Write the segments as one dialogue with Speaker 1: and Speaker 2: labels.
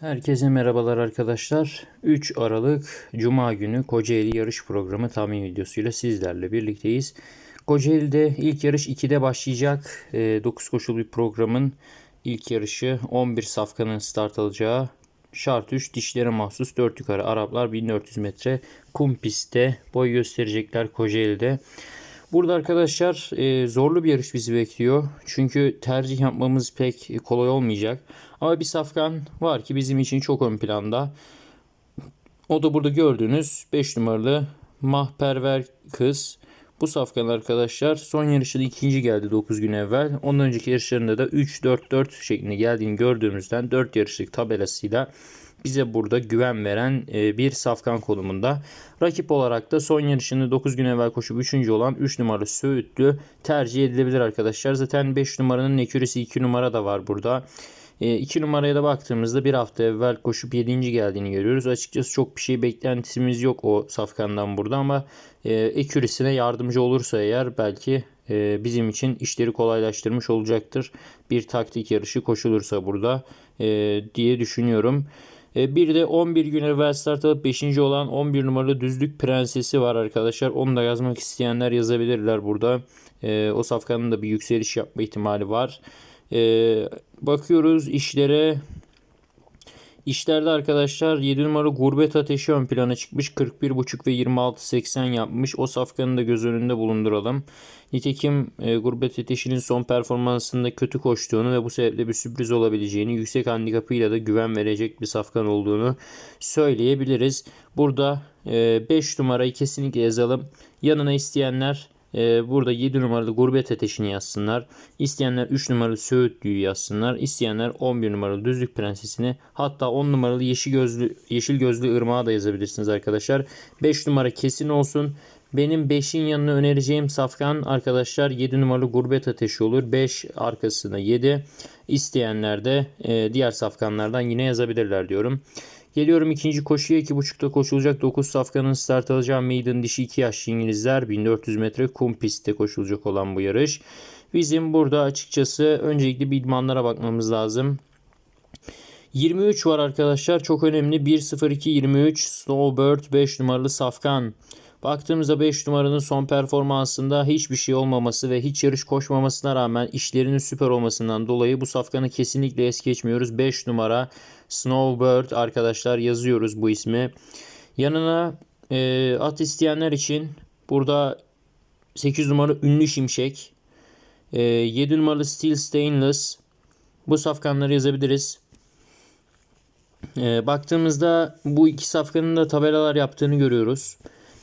Speaker 1: Herkese merhabalar arkadaşlar. 3 Aralık Cuma günü Kocaeli yarış programı tahmin videosuyla sizlerle birlikteyiz. Kocaeli'de ilk yarış 2'de başlayacak. 9 koşulu bir programın ilk yarışı 11 safkanın start alacağı şart 3 dişlere mahsus 4 yukarı Araplar 1400 metre kum pistte boy gösterecekler Kocaeli'de. Burada arkadaşlar e, zorlu bir yarış bizi bekliyor. Çünkü tercih yapmamız pek kolay olmayacak. Ama bir safkan var ki bizim için çok ön planda. O da burada gördüğünüz 5 numaralı Mahperver kız. Bu safkan arkadaşlar son yarışında ikinci geldi 9 gün evvel. Ondan önceki yarışlarında da 3-4-4 şeklinde geldiğini gördüğümüzden 4 yarışlık tabelasıyla bize burada güven veren e, bir safkan konumunda. Rakip olarak da son yarışını 9 gün evvel koşup 3. olan 3 numaralı Söğütlü tercih edilebilir arkadaşlar. Zaten 5 numaranın ekürisi 2 numara da var burada. 2 numaraya da baktığımızda bir hafta evvel koşup 7. geldiğini görüyoruz. Açıkçası çok bir şey beklentisimiz yok o safkandan burada ama e, ekürisine yardımcı olursa eğer belki e, bizim için işleri kolaylaştırmış olacaktır. Bir taktik yarışı koşulursa burada e, diye düşünüyorum. E, bir de 11 gün evvel start alıp 5. olan 11 numaralı Düzlük Prensesi var arkadaşlar. Onu da yazmak isteyenler yazabilirler burada. E, o safkanın da bir yükseliş yapma ihtimali var. E, bakıyoruz işlere. İşlerde arkadaşlar 7 numaralı Gurbet Ateşi ön plana çıkmış. 41.5 ve 26.80 yapmış. O safkanı da göz önünde bulunduralım. Nitekim e, Gurbet Ateşi'nin son performansında kötü koştuğunu ve bu sebeple bir sürpriz olabileceğini, yüksek handikapıyla da güven verecek bir safkan olduğunu söyleyebiliriz. Burada 5 e, numarayı kesinlikle yazalım. Yanına isteyenler ee, burada 7 numaralı gurbet ateşini yazsınlar. İsteyenler 3 numaralı söğütlüyü yazsınlar. İsteyenler 11 numaralı düzlük prensesini hatta 10 numaralı yeşil gözlü yeşil gözlü ırmağı da yazabilirsiniz arkadaşlar. 5 numara kesin olsun. Benim 5'in yanına önereceğim safkan arkadaşlar 7 numaralı gurbet ateşi olur. 5 arkasına 7. İsteyenler de e, diğer safkanlardan yine yazabilirler diyorum. Geliyorum ikinci koşuya 2.5'ta koşulacak 9 safkanın start alacağı maiden dişi 2 yaşlı İngilizler 1400 metre kum pistte koşulacak olan bu yarış. Bizim burada açıkçası öncelikle bir idmanlara bakmamız lazım. 23 var arkadaşlar çok önemli 1-0-2-23 Snowbird 5 numaralı safkan. Baktığımızda 5 numaranın son performansında hiçbir şey olmaması ve hiç yarış koşmamasına rağmen işlerinin süper olmasından dolayı bu safkanı kesinlikle es geçmiyoruz. 5 numara Snowbird arkadaşlar yazıyoruz bu ismi. Yanına e, at isteyenler için burada 8 numara Ünlü Şimşek, e, 7 numaralı Steel Stainless bu safkanları yazabiliriz. E, baktığımızda bu iki safkanın da tabelalar yaptığını görüyoruz.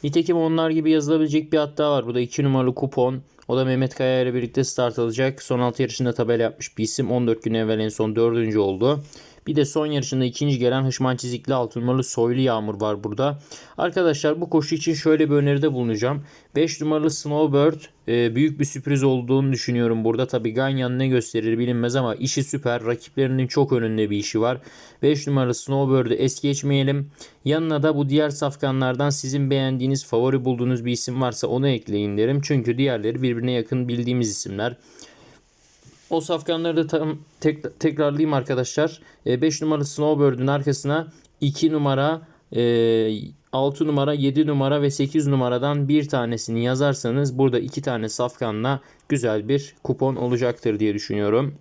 Speaker 1: Nitekim onlar gibi yazılabilecek bir hat daha var. Bu da 2 numaralı kupon. O da Mehmet Kaya ile birlikte start alacak. Son 6 yarışında tabela yapmış bir isim. 14 gün evvel en son 4. oldu. Bir de son yarışında ikinci gelen Hışman Çizikli altın numaralı Soylu Yağmur var burada. Arkadaşlar bu koşu için şöyle bir öneride bulunacağım. 5 numaralı Snowbird e, büyük bir sürpriz olduğunu düşünüyorum burada. Tabi Ganyan ne gösterir bilinmez ama işi süper. Rakiplerinin çok önünde bir işi var. 5 numaralı Snowbird'ü es geçmeyelim. Yanına da bu diğer safkanlardan sizin beğendiğiniz, favori bulduğunuz bir isim varsa onu ekleyin derim. Çünkü diğerleri birbirine yakın bildiğimiz isimler. O safkanları da tam tek, tekrarlayayım arkadaşlar. 5 e, numaralı Snowbird'ün arkasına 2 numara, e, 6 numara, 7 numara ve 8 numaradan bir tanesini yazarsanız burada iki tane safkanla güzel bir kupon olacaktır diye düşünüyorum.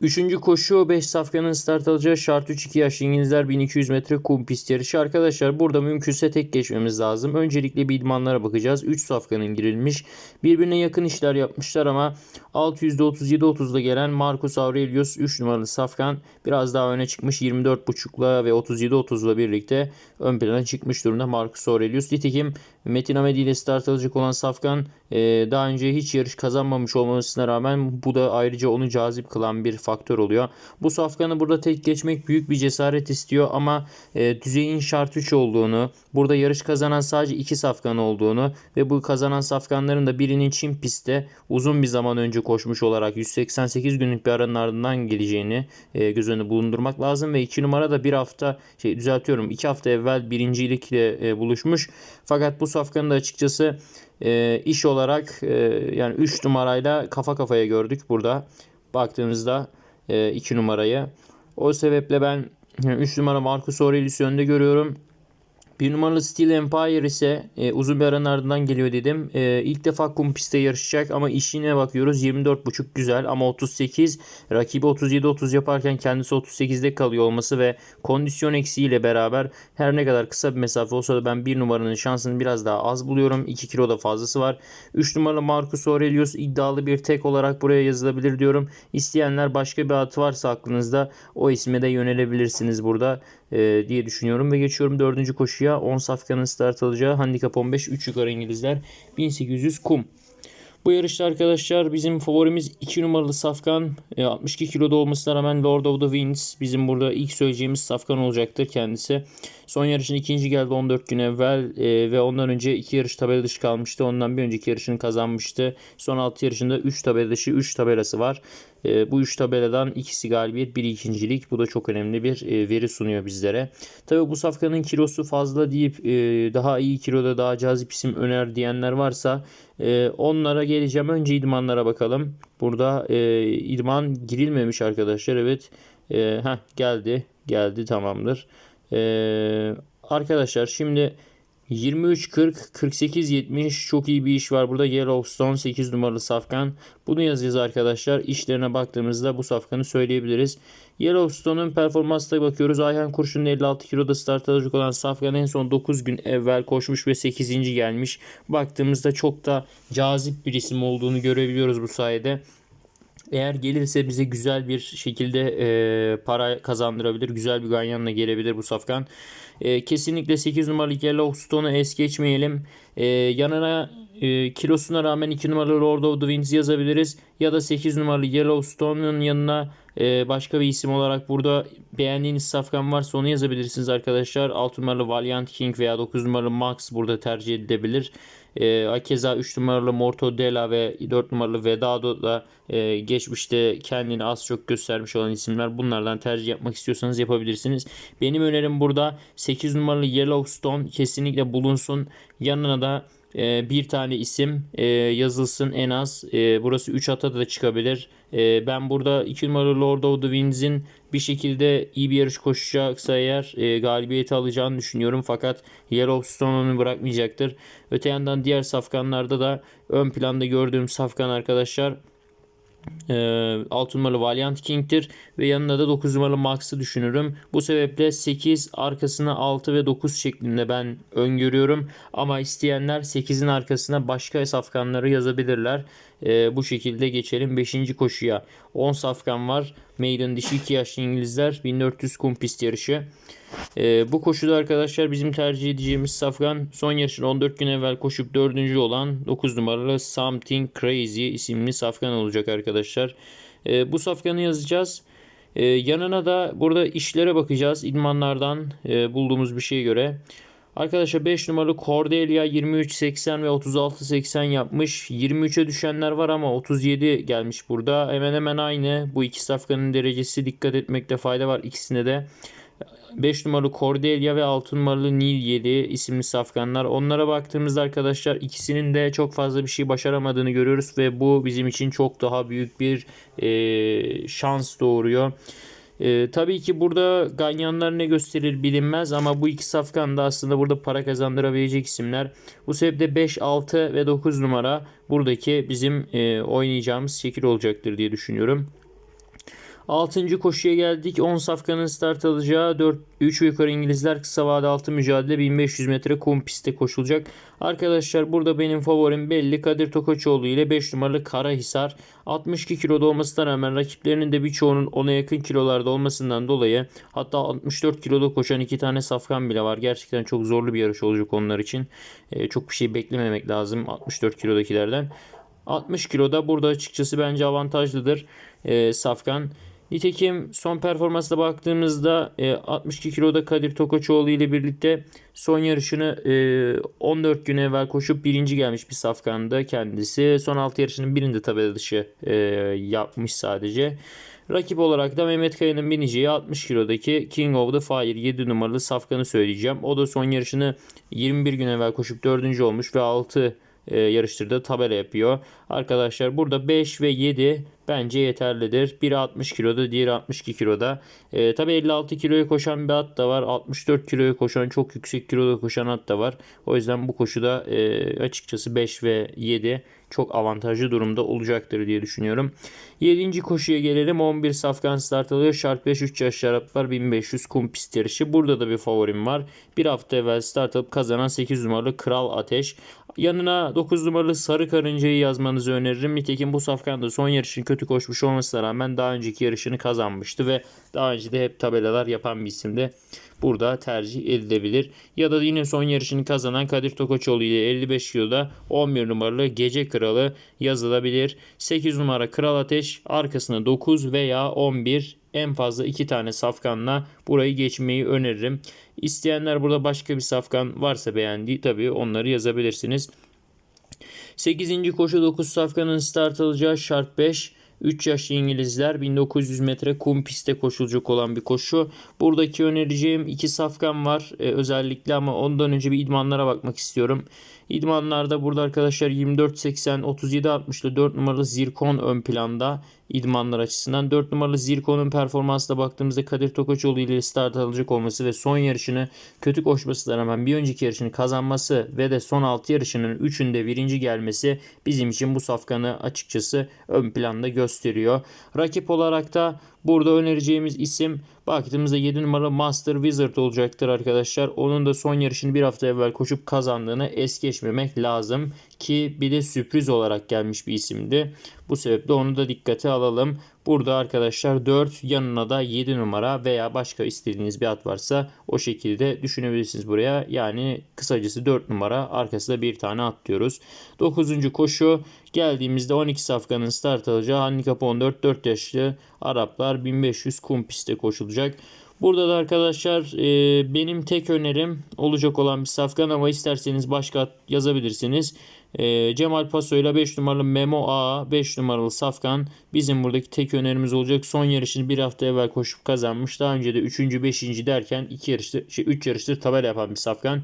Speaker 1: Üçüncü koşu 5 safkanın start alacağı şart 3-2 yaş İngilizler 1200 metre kum pist yarışı. Arkadaşlar burada mümkünse tek geçmemiz lazım. Öncelikle bir idmanlara bakacağız. 3 safkanın girilmiş. Birbirine yakın işler yapmışlar ama 637-30'da gelen Marcus Aurelius 3 numaralı safkan biraz daha öne çıkmış. 24.5'la ve 37-30'la birlikte ön plana çıkmış durumda Marcus Aurelius. Nitekim Metin Amedi ile start alacak olan Safkan daha önce hiç yarış kazanmamış olmasına rağmen bu da ayrıca onu cazip kılan bir faktör oluyor. Bu safkanı burada tek geçmek büyük bir cesaret istiyor ama e, düzeyin şart 3 olduğunu, burada yarış kazanan sadece 2 safkan olduğunu ve bu kazanan safkanların da birinin Çin pistte uzun bir zaman önce koşmuş olarak 188 günlük bir aranın ardından geleceğini e, göz önünde bulundurmak lazım ve 2 numara da bir hafta şey düzeltiyorum 2 hafta evvel birincilikle e, buluşmuş. Fakat bu safkanı da açıkçası e, iş olarak e, yani 3 numarayla kafa kafaya gördük burada. Baktığımızda 2 e, numarayı. O sebeple ben 3 numara Marcus Aurelius'u önde görüyorum. Bir numaralı Steel Empire ise e, uzun bir aranın ardından geliyor dedim. E, ilk defa kum pistte yarışacak ama işine bakıyoruz. 24.5 güzel ama 38 rakibi 37-30 yaparken kendisi 38'de kalıyor olması ve kondisyon eksiğiyle beraber her ne kadar kısa bir mesafe olsa da ben bir numaranın şansını biraz daha az buluyorum. 2 kilo da fazlası var. 3 numaralı Marcus Aurelius iddialı bir tek olarak buraya yazılabilir diyorum. İsteyenler başka bir at varsa aklınızda o isme de yönelebilirsiniz burada e, diye düşünüyorum ve geçiyorum dördüncü koşuya 10 safkanın start alacağı handikap 15 3 yukarı İngilizler 1800 kum. Bu yarışta arkadaşlar bizim favorimiz 2 numaralı Safkan. E, 62 kiloda olmasına rağmen Lord of the Winds bizim burada ilk söyleyeceğimiz Safkan olacaktır kendisi. Son yarışın ikinci geldi 14 gün evvel e, ve ondan önce iki yarış tabela dışı kalmıştı. Ondan bir önceki yarışını kazanmıştı. Son 6 yarışında 3 tabela dışı 3 tabelası var. E, bu 3 tabeladan ikisi galibiyet, biri ikincilik. Bu da çok önemli bir e, veri sunuyor bizlere. Tabii bu safkanın kilosu fazla deyip e, daha iyi kiloda daha cazip isim öner diyenler varsa e, onlara geleceğim. Önce idmanlara bakalım. Burada idman girilmemiş arkadaşlar. Evet. E, heh, geldi. Geldi tamamdır. Ee, arkadaşlar şimdi 23 40 48 70 çok iyi bir iş var. Burada Yellowstone 8 numaralı safkan. Bunu yazacağız arkadaşlar. İşlerine baktığımızda bu safkanı söyleyebiliriz. Yellowstone'un performansına bakıyoruz. Ayhan Kurşun'un 56 kiloda start alacak olan Safkan en son 9 gün evvel koşmuş ve 8. gelmiş. Baktığımızda çok da cazip bir isim olduğunu görebiliyoruz bu sayede. Eğer gelirse bize güzel bir şekilde e, para kazandırabilir. Güzel bir ganyanla gelebilir bu safkan. E, kesinlikle 8 numaralı Yellowstone'u es geçmeyelim. E, yanına e, kilosuna rağmen 2 numaralı Lord of the Winds yazabiliriz. Ya da 8 numaralı Yellowstone'un yanına e, başka bir isim olarak burada beğendiğiniz safkan varsa onu yazabilirsiniz arkadaşlar. 6 numaralı Valiant King veya 9 numaralı Max burada tercih edilebilir. E, Akeza 3 numaralı Mortodella ve 4 numaralı Vedado da e, geçmişte kendini az çok göstermiş olan isimler. Bunlardan tercih yapmak istiyorsanız yapabilirsiniz. Benim önerim burada 8 numaralı Yellowstone kesinlikle bulunsun. Yanına da e, bir tane isim e, yazılsın en az. E, burası 3 ata da çıkabilir. E, ben burada 2 numaralı Lord of the Winds'in bir şekilde iyi bir yarış koşacaksa eğer e, galibiyeti alacağını düşünüyorum. Fakat Yellowstone onu bırakmayacaktır. Öte yandan diğer safkanlarda da ön planda gördüğüm safkan arkadaşlar e, 6 numaralı Valiant King'tir ve yanına da 9 numaralı Max'ı düşünürüm. Bu sebeple 8 arkasına 6 ve 9 şeklinde ben öngörüyorum. Ama isteyenler 8'in arkasına başka safkanları yazabilirler. E, bu şekilde geçelim 5. koşuya. 10 safkan var. Maiden dişi 2 yaşlı İngilizler 1400 kum pist yarışı. E, bu koşuda arkadaşlar bizim tercih edeceğimiz safkan son yarışın 14 gün evvel koşup 4. olan 9 numaralı Something Crazy isimli safkan olacak arkadaşlar. E, bu safkanı yazacağız. E, yanına da burada işlere bakacağız. İdmanlardan e, bulduğumuz bir şeye göre. Arkadaşlar 5 numaralı Cordelia 23.80 ve 36.80 yapmış. 23'e düşenler var ama 37 gelmiş burada. Hemen hemen aynı. Bu iki safkanın derecesi dikkat etmekte fayda var ikisine de. 5 numaralı Cordelia ve 6 numaralı Nil 7 isimli safkanlar. Onlara baktığımızda arkadaşlar ikisinin de çok fazla bir şey başaramadığını görüyoruz ve bu bizim için çok daha büyük bir e, şans doğuruyor. E, tabii ki burada ganyanlar ne gösterir bilinmez ama bu iki safkan da aslında burada para kazandırabilecek isimler. Bu sebeple 5, 6 ve 9 numara buradaki bizim e, oynayacağımız şekil olacaktır diye düşünüyorum. 6. koşuya geldik. 10 safkanın start alacağı 4 3 yukarı İngilizler kısa vade altı mücadele 1500 metre kum pistte koşulacak. Arkadaşlar burada benim favorim belli. Kadir Tokaçoğlu ile 5 numaralı Karahisar. 62 kiloda olmasına rağmen rakiplerinin de birçoğunun ona yakın kilolarda olmasından dolayı hatta 64 kiloda koşan iki tane safkan bile var. Gerçekten çok zorlu bir yarış olacak onlar için. Ee, çok bir şey beklememek lazım 64 kilodakilerden. 60 kiloda burada açıkçası bence avantajlıdır ee, Safkan. Nitekim son performansına baktığımızda 62 e, kiloda Kadir Tokoçoğlu ile birlikte son yarışını 14 e, gün evvel koşup birinci gelmiş bir safkanda kendisi. Son 6 yarışının birinde tabela dışı e, yapmış sadece. Rakip olarak da Mehmet Kaya'nın bineceği 60 kilodaki King of the Fire 7 numaralı safkanı söyleyeceğim. O da son yarışını 21 gün evvel koşup 4. olmuş ve 6 yarıştırda tabela yapıyor. Arkadaşlar burada 5 ve 7 bence yeterlidir. Biri 60 kiloda, diğeri 62 kiloda. E, tabii 56 kiloya koşan bir at da var. 64 kiloya koşan, çok yüksek kiloda koşan at da var. O yüzden bu koşuda e, açıkçası 5 ve 7 çok avantajlı durumda olacaktır diye düşünüyorum. 7. koşuya gelelim. 11 safkan start alıyor. Şart 5 3 yaş şaraplar 1500 kum pist yarışı. Burada da bir favorim var. Bir hafta evvel start alıp kazanan 8 numaralı Kral Ateş. Yanına 9 numaralı Sarı Karınca'yı yazmanızı öneririm. Nitekim bu safkanda son yarışını kötü koşmuş olmasına rağmen daha önceki yarışını kazanmıştı ve daha önce de hep tabelalar yapan bir isimdi. Burada tercih edilebilir. Ya da yine son yarışını kazanan Kadir Tokoçoğlu ile 55 kiloda 11 numaralı Gece Kralı yazılabilir. 8 numara Kral Ateş arkasına 9 veya 11 en fazla 2 tane safkanla burayı geçmeyi öneririm. İsteyenler burada başka bir safkan varsa beğendiği tabii onları yazabilirsiniz. 8. koşu 9 safkanın start alacağı şart 5. 3 yaşlı İngilizler 1900 metre kum pistte koşulacak olan bir koşu. Buradaki önereceğim iki safkan var ee, özellikle ama ondan önce bir idmanlara bakmak istiyorum. İdmanlarda burada arkadaşlar 24.80 37.60'da 4 numaralı Zirkon ön planda idmanlar açısından. 4 numaralı Zirkon'un performansına baktığımızda Kadir Tokaçoğlu ile start alacak olması ve son yarışını kötü koşmasına rağmen bir önceki yarışını kazanması ve de son 6 yarışının 3'ünde birinci gelmesi bizim için bu safkanı açıkçası ön planda gösteriyor. Rakip olarak da Burada önereceğimiz isim baktığımızda 7 numaralı Master Wizard olacaktır arkadaşlar. Onun da son yarışını bir hafta evvel koşup kazandığını es geçmemek lazım. Ki bir de sürpriz olarak gelmiş bir isimdi. Bu sebeple onu da dikkate alalım. Burada arkadaşlar 4 yanına da 7 numara veya başka istediğiniz bir at varsa o şekilde düşünebilirsiniz buraya. Yani kısacası 4 numara arkasında bir tane at diyoruz. 9. koşu geldiğimizde 12 safkanın start alacağı handikap 14 4 yaşlı Araplar 1500 kum pistte koşulacak. Burada da arkadaşlar e, benim tek önerim olacak olan bir safkan ama isterseniz başka yazabilirsiniz. E, Cemal Paso ile 5 numaralı Memo A, 5 numaralı Safkan bizim buradaki tek önerimiz olacak. Son yarışını bir hafta evvel koşup kazanmış. Daha önce de 3. 5. derken 2 yarıştır, şey, 3 yarıştır tabela yapan bir Safkan.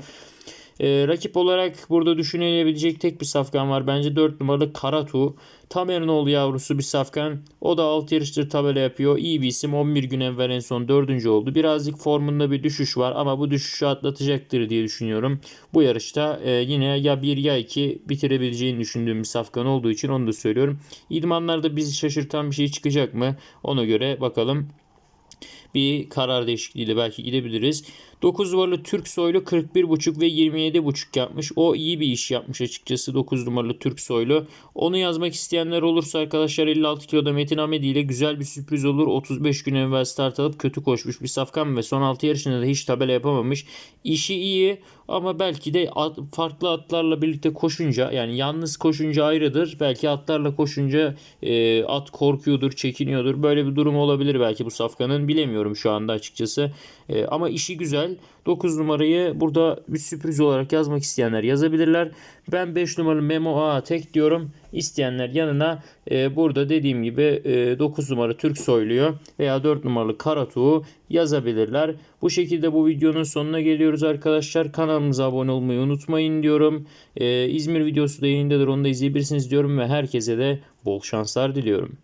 Speaker 1: E, rakip olarak burada düşünülebilecek tek bir safkan var. Bence 4 numaralı Karatu. Tam Ernoğlu yavrusu bir safkan. O da 6 yarıştır tabela yapıyor. İyi bir isim. 11 gün evvel en son 4. oldu. Birazcık formunda bir düşüş var ama bu düşüşü atlatacaktır diye düşünüyorum. Bu yarışta e, yine ya 1 ya 2 bitirebileceğini düşündüğüm bir safkan olduğu için onu da söylüyorum. İdmanlarda bizi şaşırtan bir şey çıkacak mı? Ona göre bakalım bir karar değişikliğiyle belki gidebiliriz. 9 numaralı Türk soylu 41.5 ve 27.5 yapmış. O iyi bir iş yapmış açıkçası 9 numaralı Türk soylu. Onu yazmak isteyenler olursa arkadaşlar 56 kiloda Metin Ahmedi ile güzel bir sürpriz olur. 35 gün evvel start alıp kötü koşmuş bir safkan ve son 6 yarışında da hiç tabela yapamamış. İşi iyi ama belki de at, farklı atlarla birlikte koşunca yani yalnız koşunca ayrıdır. Belki atlarla koşunca e, at korkuyordur, çekiniyordur. Böyle bir durum olabilir belki bu safkanın. Bilemiyorum şu anda açıkçası. E, ama işi güzel. 9 numarayı burada bir sürpriz olarak yazmak isteyenler yazabilirler. Ben 5 numaralı Memo A tek diyorum. İsteyenler yanına e, burada dediğim gibi e, 9 numara Türk soyluyor veya 4 numaralı Karatuğu yazabilirler. Bu şekilde bu videonun sonuna geliyoruz arkadaşlar. Kanalımıza abone olmayı unutmayın diyorum. E, İzmir videosu da yayındadır onu da izleyebilirsiniz diyorum ve herkese de bol şanslar diliyorum.